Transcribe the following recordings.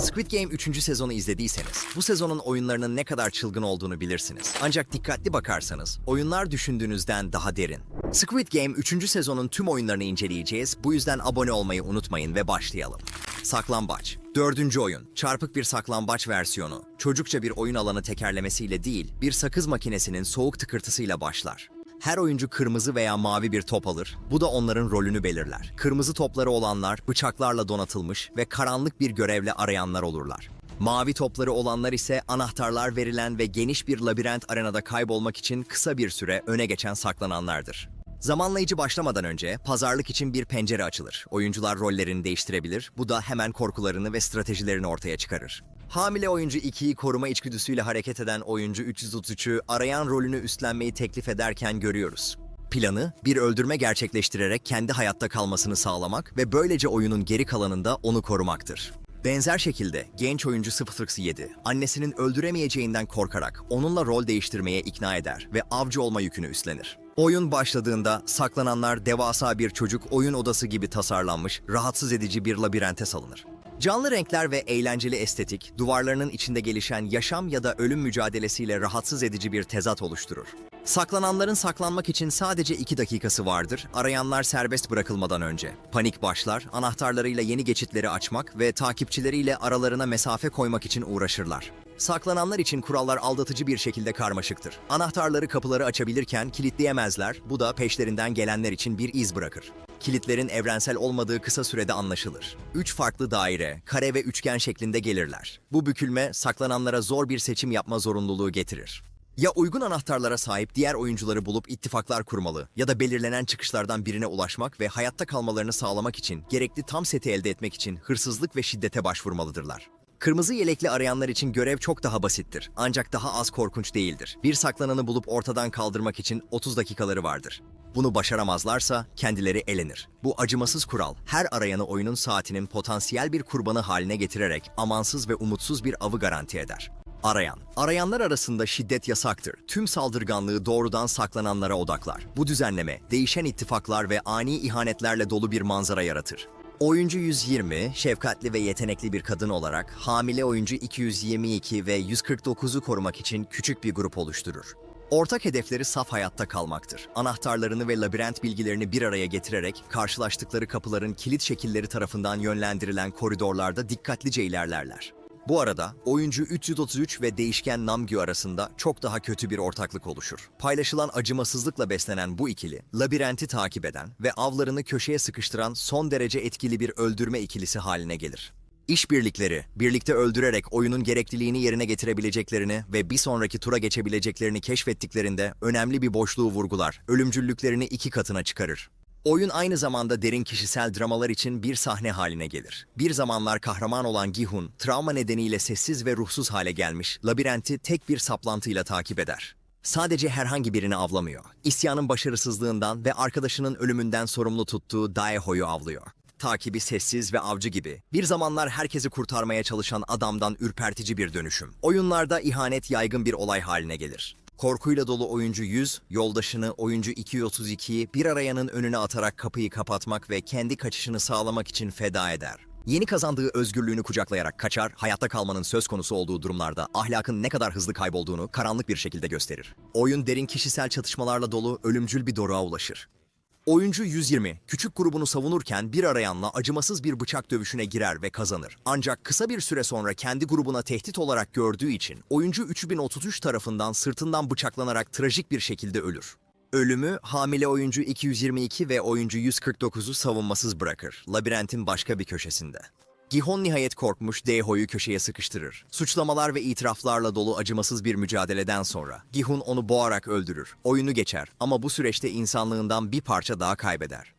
Squid Game 3. sezonu izlediyseniz, bu sezonun oyunlarının ne kadar çılgın olduğunu bilirsiniz. Ancak dikkatli bakarsanız, oyunlar düşündüğünüzden daha derin. Squid Game 3. sezonun tüm oyunlarını inceleyeceğiz, bu yüzden abone olmayı unutmayın ve başlayalım. Saklambaç. Dördüncü oyun. Çarpık bir saklambaç versiyonu. Çocukça bir oyun alanı tekerlemesiyle değil, bir sakız makinesinin soğuk tıkırtısıyla başlar. Her oyuncu kırmızı veya mavi bir top alır. Bu da onların rolünü belirler. Kırmızı topları olanlar bıçaklarla donatılmış ve karanlık bir görevle arayanlar olurlar. Mavi topları olanlar ise anahtarlar verilen ve geniş bir labirent arenada kaybolmak için kısa bir süre öne geçen saklananlardır. Zamanlayıcı başlamadan önce pazarlık için bir pencere açılır. Oyuncular rollerini değiştirebilir. Bu da hemen korkularını ve stratejilerini ortaya çıkarır. Hamile oyuncu 2'yi koruma içgüdüsüyle hareket eden oyuncu 333'ü arayan rolünü üstlenmeyi teklif ederken görüyoruz. Planı, bir öldürme gerçekleştirerek kendi hayatta kalmasını sağlamak ve böylece oyunun geri kalanında onu korumaktır. Benzer şekilde genç oyuncu 007, annesinin öldüremeyeceğinden korkarak onunla rol değiştirmeye ikna eder ve avcı olma yükünü üstlenir. Oyun başladığında saklananlar devasa bir çocuk oyun odası gibi tasarlanmış, rahatsız edici bir labirente salınır. Canlı renkler ve eğlenceli estetik, duvarlarının içinde gelişen yaşam ya da ölüm mücadelesiyle rahatsız edici bir tezat oluşturur. Saklananların saklanmak için sadece iki dakikası vardır, arayanlar serbest bırakılmadan önce. Panik başlar, anahtarlarıyla yeni geçitleri açmak ve takipçileriyle aralarına mesafe koymak için uğraşırlar. Saklananlar için kurallar aldatıcı bir şekilde karmaşıktır. Anahtarları kapıları açabilirken kilitleyemezler, bu da peşlerinden gelenler için bir iz bırakır. Kilitlerin evrensel olmadığı kısa sürede anlaşılır. Üç farklı daire, kare ve üçgen şeklinde gelirler. Bu bükülme saklananlara zor bir seçim yapma zorunluluğu getirir. Ya uygun anahtarlara sahip diğer oyuncuları bulup ittifaklar kurmalı ya da belirlenen çıkışlardan birine ulaşmak ve hayatta kalmalarını sağlamak için gerekli tam seti elde etmek için hırsızlık ve şiddete başvurmalıdırlar. Kırmızı yelekli arayanlar için görev çok daha basittir ancak daha az korkunç değildir. Bir saklananı bulup ortadan kaldırmak için 30 dakikaları vardır. Bunu başaramazlarsa kendileri elenir. Bu acımasız kural her arayanı oyunun saatinin potansiyel bir kurbanı haline getirerek amansız ve umutsuz bir avı garanti eder. Arayan. Arayanlar arasında şiddet yasaktır. Tüm saldırganlığı doğrudan saklananlara odaklar. Bu düzenleme değişen ittifaklar ve ani ihanetlerle dolu bir manzara yaratır. Oyuncu 120, şefkatli ve yetenekli bir kadın olarak hamile oyuncu 222 ve 149'u korumak için küçük bir grup oluşturur. Ortak hedefleri saf hayatta kalmaktır. Anahtarlarını ve labirent bilgilerini bir araya getirerek karşılaştıkları kapıların kilit şekilleri tarafından yönlendirilen koridorlarda dikkatlice ilerlerler. Bu arada oyuncu 333 ve değişken Namgyu arasında çok daha kötü bir ortaklık oluşur. Paylaşılan acımasızlıkla beslenen bu ikili, labirenti takip eden ve avlarını köşeye sıkıştıran son derece etkili bir öldürme ikilisi haline gelir. İşbirlikleri, birlikte öldürerek oyunun gerekliliğini yerine getirebileceklerini ve bir sonraki tura geçebileceklerini keşfettiklerinde önemli bir boşluğu vurgular, ölümcüllüklerini iki katına çıkarır. Oyun aynı zamanda derin kişisel dramalar için bir sahne haline gelir. Bir zamanlar kahraman olan Gihun, travma nedeniyle sessiz ve ruhsuz hale gelmiş, labirenti tek bir saplantıyla takip eder. Sadece herhangi birini avlamıyor. İsyanın başarısızlığından ve arkadaşının ölümünden sorumlu tuttuğu Daeho'yu avlıyor. Takibi sessiz ve avcı gibi. Bir zamanlar herkesi kurtarmaya çalışan adamdan ürpertici bir dönüşüm. Oyunlarda ihanet yaygın bir olay haline gelir. Korkuyla dolu oyuncu 100, yoldaşını oyuncu 232'yi bir arayanın önüne atarak kapıyı kapatmak ve kendi kaçışını sağlamak için feda eder. Yeni kazandığı özgürlüğünü kucaklayarak kaçar, hayatta kalmanın söz konusu olduğu durumlarda ahlakın ne kadar hızlı kaybolduğunu karanlık bir şekilde gösterir. Oyun derin kişisel çatışmalarla dolu ölümcül bir doruğa ulaşır. Oyuncu 120, küçük grubunu savunurken bir arayanla acımasız bir bıçak dövüşüne girer ve kazanır. Ancak kısa bir süre sonra kendi grubuna tehdit olarak gördüğü için oyuncu 3033 tarafından sırtından bıçaklanarak trajik bir şekilde ölür. Ölümü hamile oyuncu 222 ve oyuncu 149'u savunmasız bırakır, labirentin başka bir köşesinde. Gihon nihayet korkmuş Daeho'yu köşeye sıkıştırır. Suçlamalar ve itiraflarla dolu acımasız bir mücadeleden sonra Gihun onu boğarak öldürür. Oyunu geçer ama bu süreçte insanlığından bir parça daha kaybeder.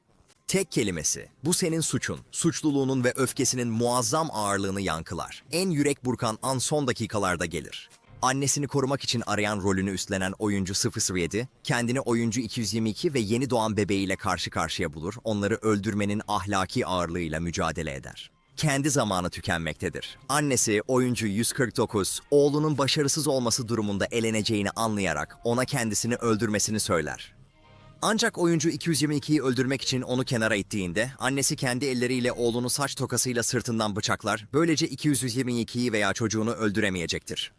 Tek kelimesi, bu senin suçun, suçluluğunun ve öfkesinin muazzam ağırlığını yankılar. En yürek burkan an son dakikalarda gelir. Annesini korumak için arayan rolünü üstlenen oyuncu 007, kendini oyuncu 222 ve yeni doğan bebeğiyle karşı karşıya bulur, onları öldürmenin ahlaki ağırlığıyla mücadele eder kendi zamanı tükenmektedir. Annesi oyuncu 149, oğlunun başarısız olması durumunda eleneceğini anlayarak ona kendisini öldürmesini söyler. Ancak oyuncu 222'yi öldürmek için onu kenara ittiğinde annesi kendi elleriyle oğlunu saç tokasıyla sırtından bıçaklar, böylece 222'yi veya çocuğunu öldüremeyecektir.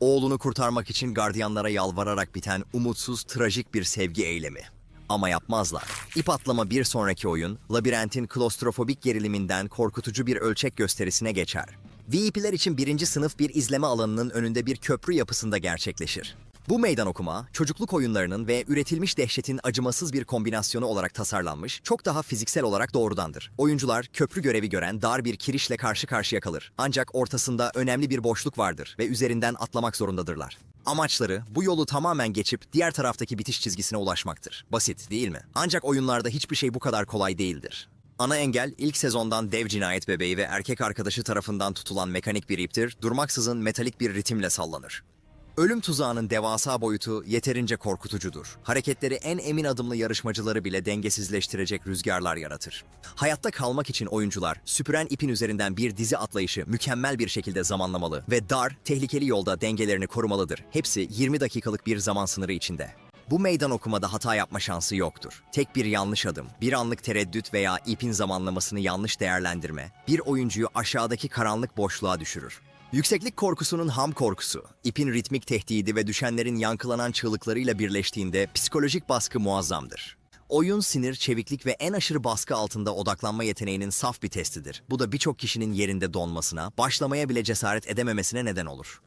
Oğlunu kurtarmak için gardiyanlara yalvararak biten umutsuz, trajik bir sevgi eylemi. Ama yapmazlar. İp atlama bir sonraki oyun, labirentin klostrofobik geriliminden korkutucu bir ölçek gösterisine geçer. VIP'ler için birinci sınıf bir izleme alanının önünde bir köprü yapısında gerçekleşir. Bu meydan okuma, çocukluk oyunlarının ve üretilmiş dehşetin acımasız bir kombinasyonu olarak tasarlanmış, çok daha fiziksel olarak doğrudandır. Oyuncular köprü görevi gören dar bir kirişle karşı karşıya kalır. Ancak ortasında önemli bir boşluk vardır ve üzerinden atlamak zorundadırlar. Amaçları bu yolu tamamen geçip diğer taraftaki bitiş çizgisine ulaşmaktır. Basit değil mi? Ancak oyunlarda hiçbir şey bu kadar kolay değildir. Ana engel ilk sezondan dev cinayet bebeği ve erkek arkadaşı tarafından tutulan mekanik bir iptir, durmaksızın metalik bir ritimle sallanır. Ölüm tuzağının devasa boyutu yeterince korkutucudur. Hareketleri en emin adımlı yarışmacıları bile dengesizleştirecek rüzgarlar yaratır. Hayatta kalmak için oyuncular süpüren ipin üzerinden bir dizi atlayışı mükemmel bir şekilde zamanlamalı ve dar, tehlikeli yolda dengelerini korumalıdır. Hepsi 20 dakikalık bir zaman sınırı içinde. Bu meydan okumada hata yapma şansı yoktur. Tek bir yanlış adım, bir anlık tereddüt veya ipin zamanlamasını yanlış değerlendirme, bir oyuncuyu aşağıdaki karanlık boşluğa düşürür. Yükseklik korkusunun ham korkusu, ipin ritmik tehdidi ve düşenlerin yankılanan çığlıklarıyla birleştiğinde psikolojik baskı muazzamdır. Oyun sinir, çeviklik ve en aşırı baskı altında odaklanma yeteneğinin saf bir testidir. Bu da birçok kişinin yerinde donmasına, başlamaya bile cesaret edememesine neden olur.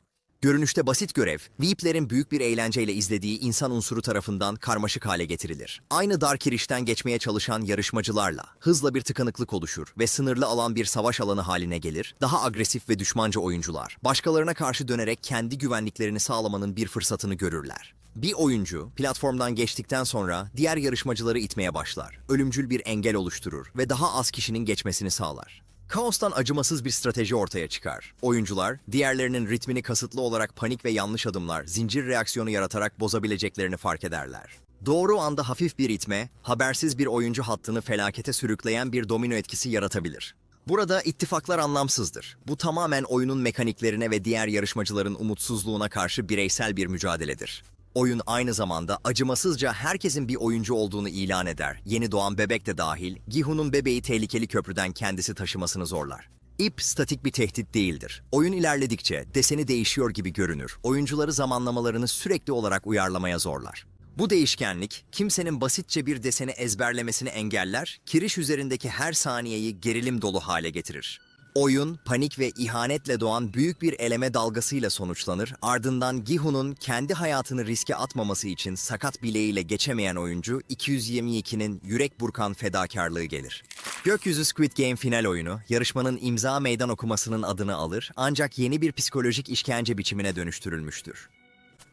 Görünüşte basit görev, VIP'lerin büyük bir eğlenceyle izlediği insan unsuru tarafından karmaşık hale getirilir. Aynı dar kirişten geçmeye çalışan yarışmacılarla hızla bir tıkanıklık oluşur ve sınırlı alan bir savaş alanı haline gelir. Daha agresif ve düşmanca oyuncular, başkalarına karşı dönerek kendi güvenliklerini sağlamanın bir fırsatını görürler. Bir oyuncu platformdan geçtikten sonra diğer yarışmacıları itmeye başlar. Ölümcül bir engel oluşturur ve daha az kişinin geçmesini sağlar. Kaostan acımasız bir strateji ortaya çıkar. Oyuncular, diğerlerinin ritmini kasıtlı olarak panik ve yanlış adımlar, zincir reaksiyonu yaratarak bozabileceklerini fark ederler. Doğru anda hafif bir itme, habersiz bir oyuncu hattını felakete sürükleyen bir domino etkisi yaratabilir. Burada ittifaklar anlamsızdır. Bu tamamen oyunun mekaniklerine ve diğer yarışmacıların umutsuzluğuna karşı bireysel bir mücadeledir. Oyun aynı zamanda acımasızca herkesin bir oyuncu olduğunu ilan eder. Yeni doğan bebek de dahil, Gihu'nun bebeği tehlikeli köprüden kendisi taşımasını zorlar. İp statik bir tehdit değildir. Oyun ilerledikçe deseni değişiyor gibi görünür. Oyuncuları zamanlamalarını sürekli olarak uyarlamaya zorlar. Bu değişkenlik, kimsenin basitçe bir deseni ezberlemesini engeller, kiriş üzerindeki her saniyeyi gerilim dolu hale getirir. Oyun, panik ve ihanetle doğan büyük bir eleme dalgasıyla sonuçlanır. Ardından Gihu'nun kendi hayatını riske atmaması için sakat bileğiyle geçemeyen oyuncu 222'nin yürek burkan fedakarlığı gelir. Gökyüzü Squid Game final oyunu, yarışmanın imza meydan okumasının adını alır ancak yeni bir psikolojik işkence biçimine dönüştürülmüştür.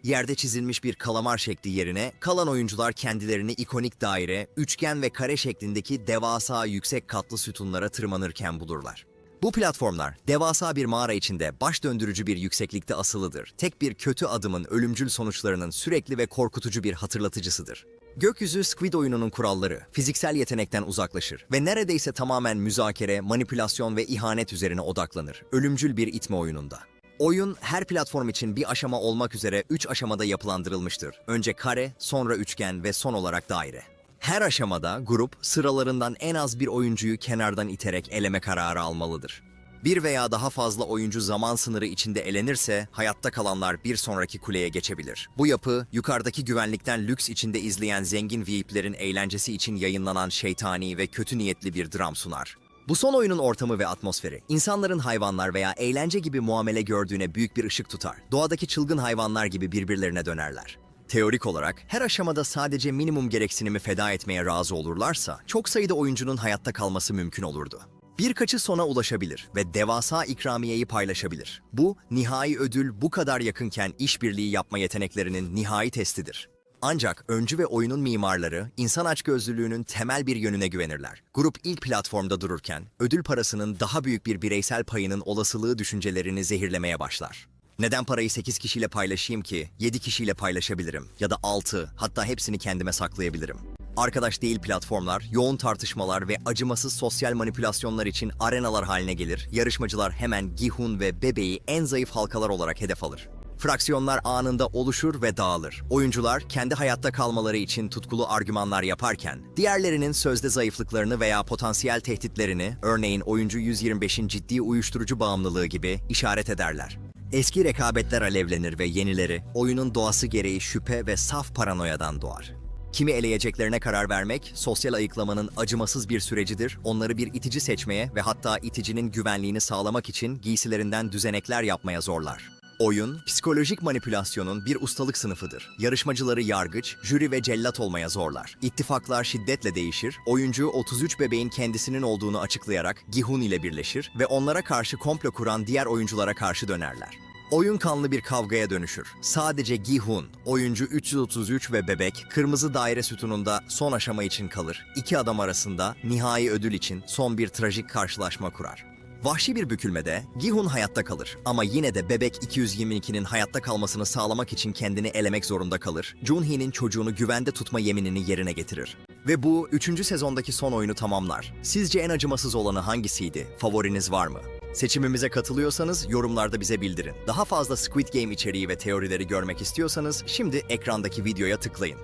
Yerde çizilmiş bir kalamar şekli yerine kalan oyuncular kendilerini ikonik daire, üçgen ve kare şeklindeki devasa yüksek katlı sütunlara tırmanırken bulurlar. Bu platformlar devasa bir mağara içinde baş döndürücü bir yükseklikte asılıdır. Tek bir kötü adımın ölümcül sonuçlarının sürekli ve korkutucu bir hatırlatıcısıdır. Gökyüzü Squid oyununun kuralları fiziksel yetenekten uzaklaşır ve neredeyse tamamen müzakere, manipülasyon ve ihanet üzerine odaklanır. Ölümcül bir itme oyununda. Oyun her platform için bir aşama olmak üzere 3 aşamada yapılandırılmıştır. Önce kare, sonra üçgen ve son olarak daire. Her aşamada grup sıralarından en az bir oyuncuyu kenardan iterek eleme kararı almalıdır. Bir veya daha fazla oyuncu zaman sınırı içinde elenirse hayatta kalanlar bir sonraki kuleye geçebilir. Bu yapı yukarıdaki güvenlikten lüks içinde izleyen zengin VIP'lerin eğlencesi için yayınlanan şeytani ve kötü niyetli bir dram sunar. Bu son oyunun ortamı ve atmosferi, insanların hayvanlar veya eğlence gibi muamele gördüğüne büyük bir ışık tutar. Doğadaki çılgın hayvanlar gibi birbirlerine dönerler. Teorik olarak her aşamada sadece minimum gereksinimi feda etmeye razı olurlarsa çok sayıda oyuncunun hayatta kalması mümkün olurdu. Birkaçı sona ulaşabilir ve devasa ikramiyeyi paylaşabilir. Bu, nihai ödül bu kadar yakınken işbirliği yapma yeteneklerinin nihai testidir. Ancak öncü ve oyunun mimarları insan açgözlülüğünün temel bir yönüne güvenirler. Grup ilk platformda dururken ödül parasının daha büyük bir bireysel payının olasılığı düşüncelerini zehirlemeye başlar. Neden parayı 8 kişiyle paylaşayım ki 7 kişiyle paylaşabilirim ya da 6 hatta hepsini kendime saklayabilirim. Arkadaş değil platformlar, yoğun tartışmalar ve acımasız sosyal manipülasyonlar için arenalar haline gelir. Yarışmacılar hemen Gihun ve Bebe'yi en zayıf halkalar olarak hedef alır. Fraksiyonlar anında oluşur ve dağılır. Oyuncular kendi hayatta kalmaları için tutkulu argümanlar yaparken, diğerlerinin sözde zayıflıklarını veya potansiyel tehditlerini, örneğin oyuncu 125'in ciddi uyuşturucu bağımlılığı gibi işaret ederler. Eski rekabetler alevlenir ve yenileri, oyunun doğası gereği şüphe ve saf paranoyadan doğar. Kimi eleyeceklerine karar vermek, sosyal ayıklamanın acımasız bir sürecidir. Onları bir itici seçmeye ve hatta iticinin güvenliğini sağlamak için giysilerinden düzenekler yapmaya zorlar. Oyun, psikolojik manipülasyonun bir ustalık sınıfıdır. Yarışmacıları yargıç, jüri ve cellat olmaya zorlar. İttifaklar şiddetle değişir, oyuncu 33 bebeğin kendisinin olduğunu açıklayarak Gihun ile birleşir ve onlara karşı komplo kuran diğer oyunculara karşı dönerler. Oyun kanlı bir kavgaya dönüşür. Sadece Gihun, oyuncu 333 ve bebek, kırmızı daire sütununda son aşama için kalır. İki adam arasında nihai ödül için son bir trajik karşılaşma kurar. Vahşi bir bükülmede Gihun hayatta kalır ama yine de bebek 222'nin hayatta kalmasını sağlamak için kendini elemek zorunda kalır. Junhee'nin çocuğunu güvende tutma yeminini yerine getirir. Ve bu 3. sezondaki son oyunu tamamlar. Sizce en acımasız olanı hangisiydi? Favoriniz var mı? Seçimimize katılıyorsanız yorumlarda bize bildirin. Daha fazla Squid Game içeriği ve teorileri görmek istiyorsanız şimdi ekrandaki videoya tıklayın.